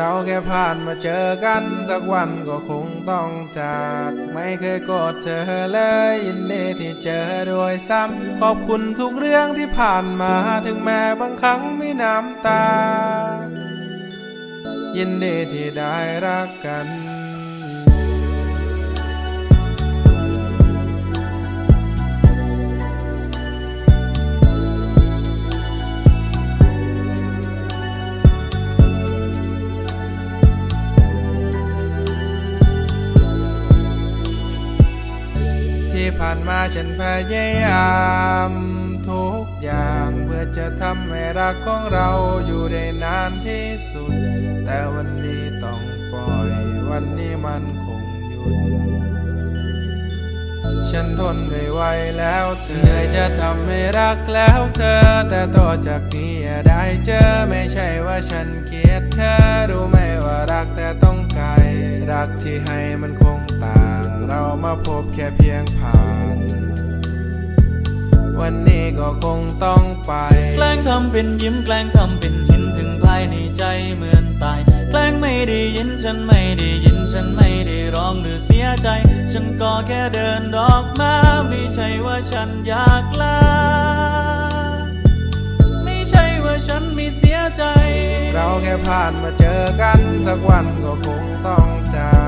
เราแค่ผ่านมาเจอกันสักวันก็คงต้องจาก ไม่เคยโกดเธอเลยยินดีที่เจอด้วยซ้ำขอบคุณทุกเรื่องที่ผ่านมาถึงแม้บางครั้งมีน้ำตา ยินดีที่ได้รักกัน ผ่านมาฉันพยายามทุกอย่างเพื่อจะทำให้รักของเราอยู่ได้นานที่สุด แต่วันนี้ต้องปล่อยวันนี้มันคงหยุด ฉันทนไม่ไหวแล้วเธอจะทำให้รักแล้วเธอ แต่ต่อจากนี้อย่าได้เจอไม่ใช่ว่าฉันเกลียดเธอรู้ไหมว่ารักแต่ต้องไกลรักที่ให้มันคง เรามาพบแค่เพียงผ่าน วันนี้ก็คงต้องไป แกล้งทำเป็นยิ้มแกล้งทำเป็นเห็นถึงภายในใจเหมือนตาย แกล้งไม่ได้ยินฉันไม่ได้ยินฉันไม่ได้ร้องหรือเสียใจ ฉันก็แค่เดินดอกมาไม่ใช่ว่าฉันอยากลาไม่ใช่ว่าฉันไม่เสียใจ เราแค่ผ่านมาเจอกันสักวันก็คงต้องจากไม่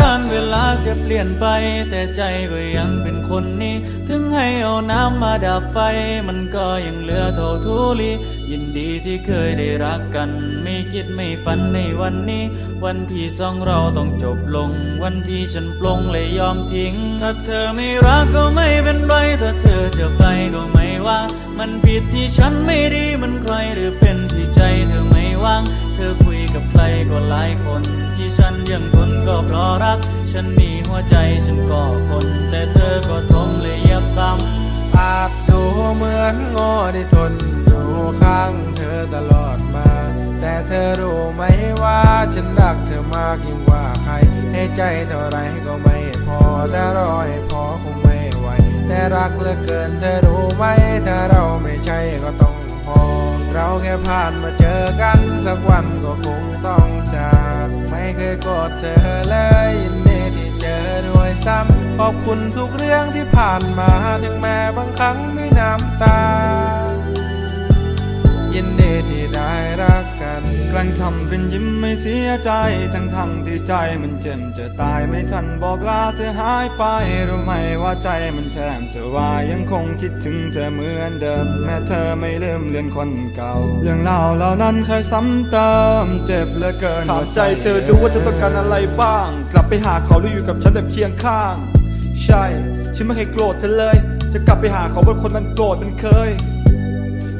การเวลาจะเปลี่ยนไป แต่ใจก็ยังเป็นคนนี้ ถึงให้เอาน้ำมาดับไฟ มันก็ยังเหลือเท่าทุลี ยินดีที่เคยได้รักกัน ไม่คิดไม่ฝันในวันนี้ วันที่สองเราต้องจบลง วันที่ฉันปลงเลยยอมทิ้ง ถ้าเธอไม่รักก็ไม่เป็นไร ถ้าเธอจะไปก็ไม่ว่า มันผิดที่ฉันไม่ดีมันใครหรือเป็นที่ใจเธอไม่ว่าง เธอคุย กับใครก็หลายคน ที่ฉันยังทนก็เพราะรัก ฉันมีหัวใจฉันก็คน แต่เธอก็ทมเลยยับซ้ำอาจดูเหมือนโง่ที่ทนอยู่ข้างเธอตลอดมา แต่เธอรู้ไหมว่าฉันรักเธอมากยิ่งกว่าใคร ให้ใจเท่าไรก็ไม่พอแต่รอให้พอคงไม่ไหวแต่รักเหลือเกินเธอรู้ไหมถ้าเราไม่ใช่ก็ต้อง เราแค่ผ่านมาเจอกันสักวันก็คงต้องจาก ไม่เคยโกดเธอเลยยินดีที่เจอด้วยซ้ำขอบคุณทุกเรื่องที่ผ่านมา ถึงแม้บางครั้งมีน้ำตา ยินดีที่ได้รักกัน แกล้งทำเป็นยิ้มไม่เสียใจ ทั้งทั้งที่ใจมันเจ็บจะตายไม่ทันบอกลาเธอหายไปรู้ไหมว่าใจมันแทบจะวายยังคงคิดถึงเธอเหมือนเดิม แม้เธอไม่ลืมเลือนคนเก่า เรื่องเล่าเหล่านั้นเคยซ้ำเติมเจ็บเหลือเกินถามใจเธอดูว่าเธอต้องการอะไรบ้าง กลับไปหาเขาหรืออยู่กับฉันแบบเคียงข้าง ใช่ ฉันไม่เคยโกรธเธอเลย จะกลับไปหาเขาเป็นคนมันโกรธมันเคย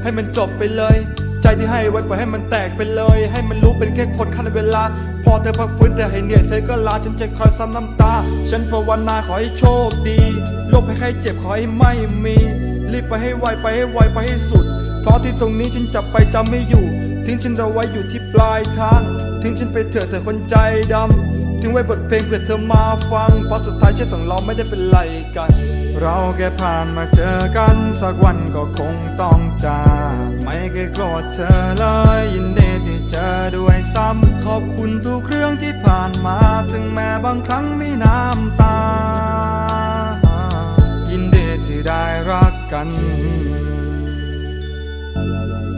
ให้มันจบไปเลย ใจที่ให้ไว้ปล่อยให้มันแตกไปเลย ให้มันรู้เป็นแค่คนขั้นเวลา พอเธอพักฟื้นแต่ให้เหนื่อยเธอก็ลาฉันจะคอยซ้ำน้ำตา ฉันภาวนาขอให้โชคดีโรคภัยไข้เจ็บขอให้ไม่มี รีบไปให้ไวไปให้ไวไปให้สุด เพราะที่ตรงนี้ฉันจับไปจำไม่อยู่ ทิ้งฉันเอาไว้อยู่ที่ปลายทาง ทิ้งฉันไปเถอะเธอคนใจดำทิ้งไว้บทเพลงเพื่อเธอมาฟังเพราะสุดท้ายเชื่อสองเราไม่ได้เป็นไรกัน เราแค่ผ่านมาเจอกันสักวันก็คงต้องจากไม่เคยโกรธเธอเลยยินดีที่เจอด้วยซ้ำขอบคุณทุกเรื่องที่ผ่านมาถึงแม้บางครั้งมีน้ำตา ยินดีที่ได้รักกันหากว่าเธอไม่ช่วยดึงฉัน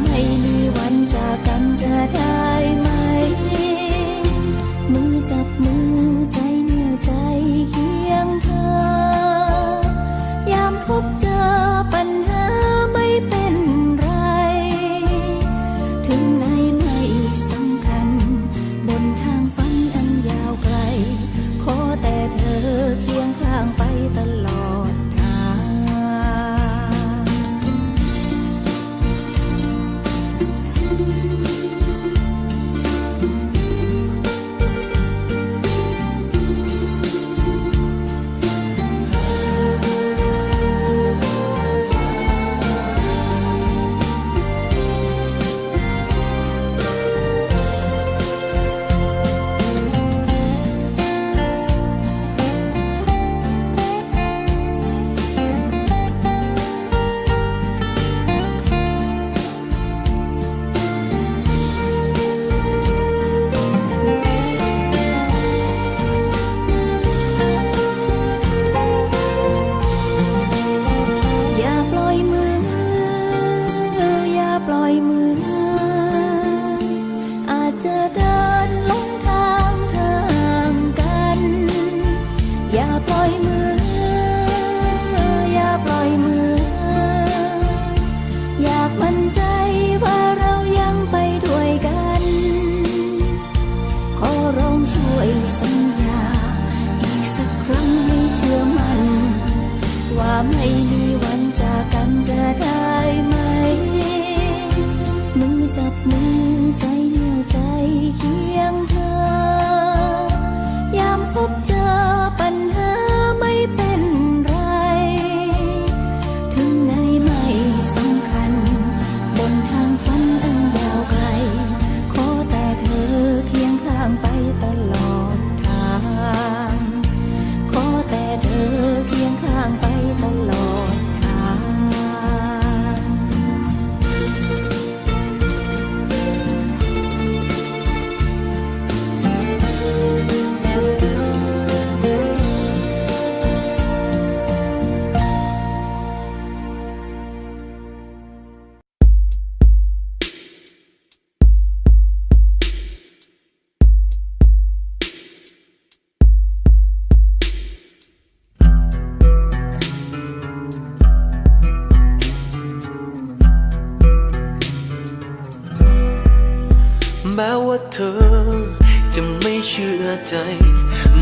ไม่มีวันจากกันจะได้ไหม มือจับมือใจเหนียวใจเคียงเธอยามพบเจอ เธอ จะไม่เชื่อใจ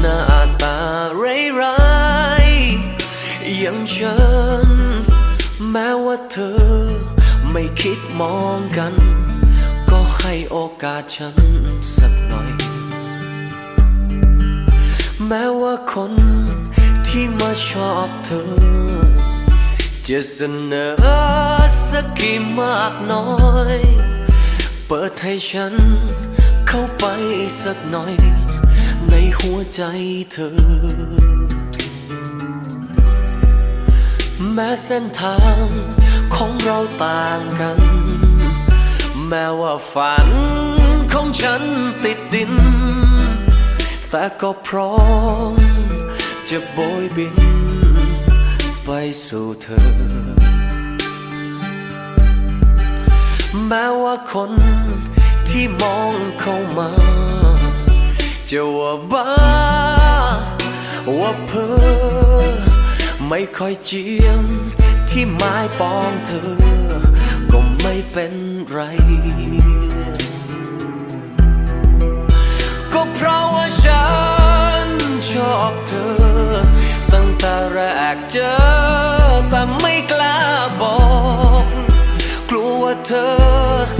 หน้าตาร้ายๆอย่างฉัน แม้ว่าเธอ ไม่คิดมองกัน ก็ให้โอกาสฉันสักหน่อย แม้ว่าคนที่มาชอบเธอ จะเสนอสักกี่มากน้อย เปิดให้ฉัน เข้าไปสักหน่อย ในหัวใจเธอ แม้เส้นทางของเราต่างกัน แม้ว่าฝันของฉันติดดิน แต่ก็พร้อมจะโบยบิน ไปสู่เธอ แม้ว่าคน ที่มองเข้ามาจะว่าบ้า ว่าเพ้อไม่ค่อยเจียม ที่ไม้ปองเธอ ก็ไม่เป็นไร ก็เพราะว่าฉันชอบเธอ ตั้งแต่แรกเจอ แต่ไม่กล้าบอก กลัวว่าเธอ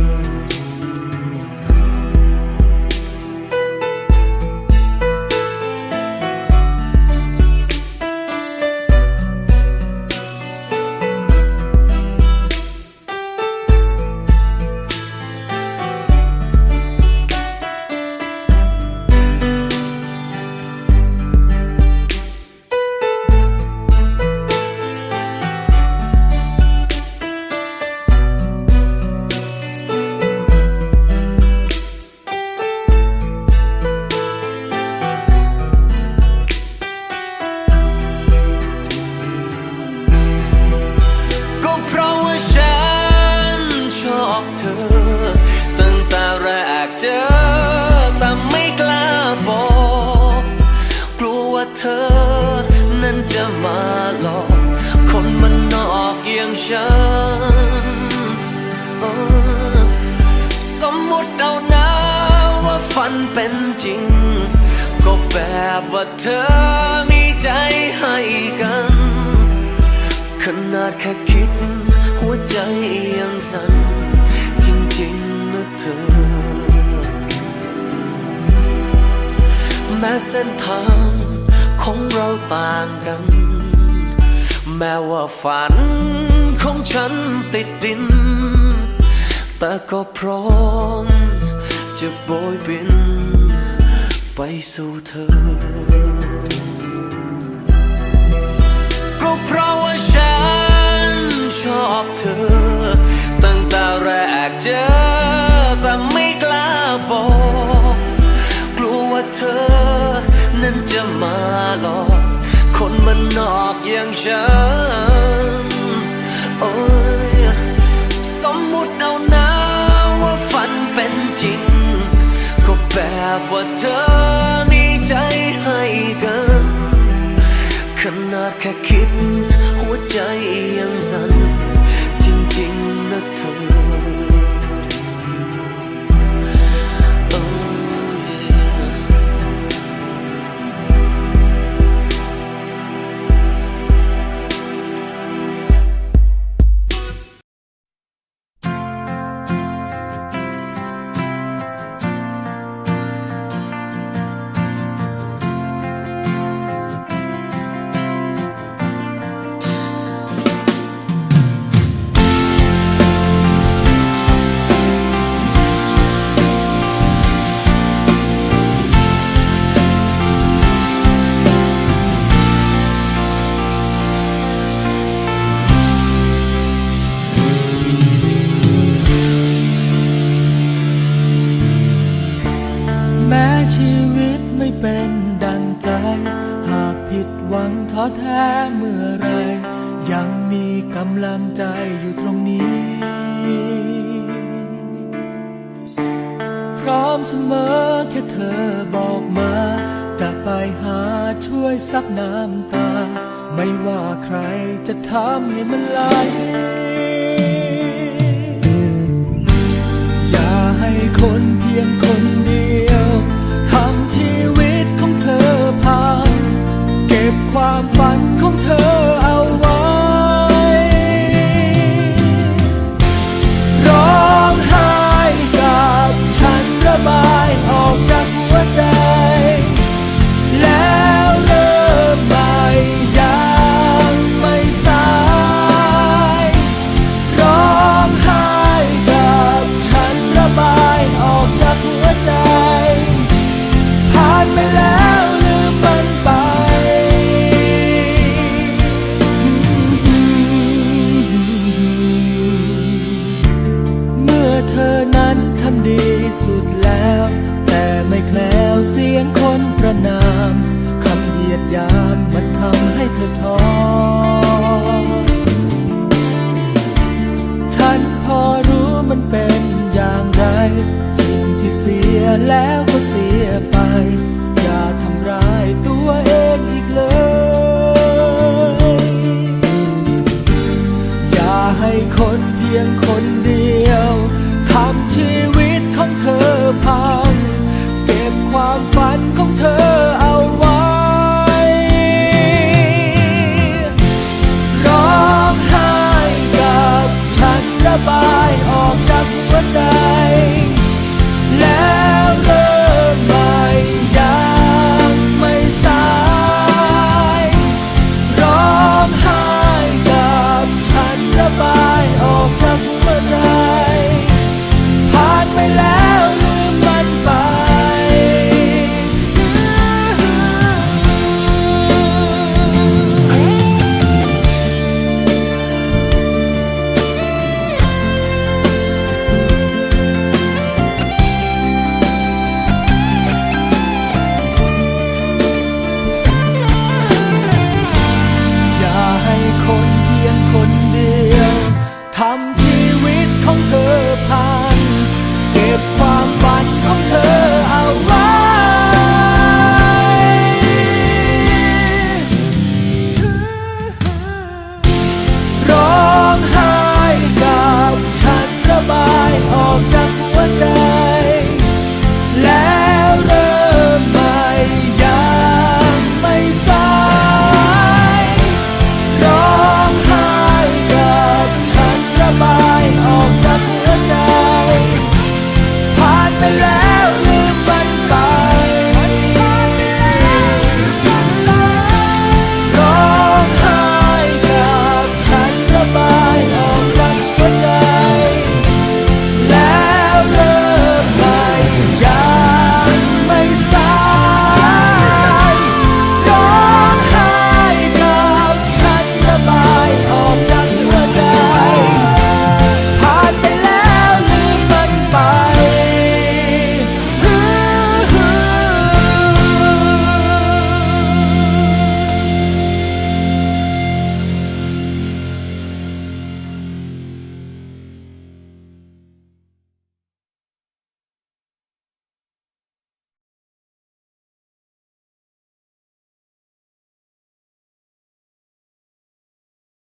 เป็นจริง ก็แบบว่าเธอมีใจให้กัน ขนาดแค่คิด หัวใจยังสั่นจริงๆนะเธอ แม้เส้นทางของเราต่างกัน แม้ว่าฝันของฉันติดดิน แต่ก็พร้อม จะโบยบิน ไปสู่เธอ ก็เพราะว่าฉันชอบเธอ ตั้งแต่แรกเจอ แต่ไม่กล้าบอก กลัวว่าเธอ นั้นจะมาหลอก คนมันนอกอย่างฉัน แบบว่าเธอมีใจให้กัน ขนาดแค่คิด เสมอแค่เธอบอกมา จะไปหาช่วยซับน้ำตา ไม่ว่าใครจะทำให้มันไหลอย่าให้คนเพียงคนเดียวทำชีวิตของเธอพัง เก็บความฝันของเธอ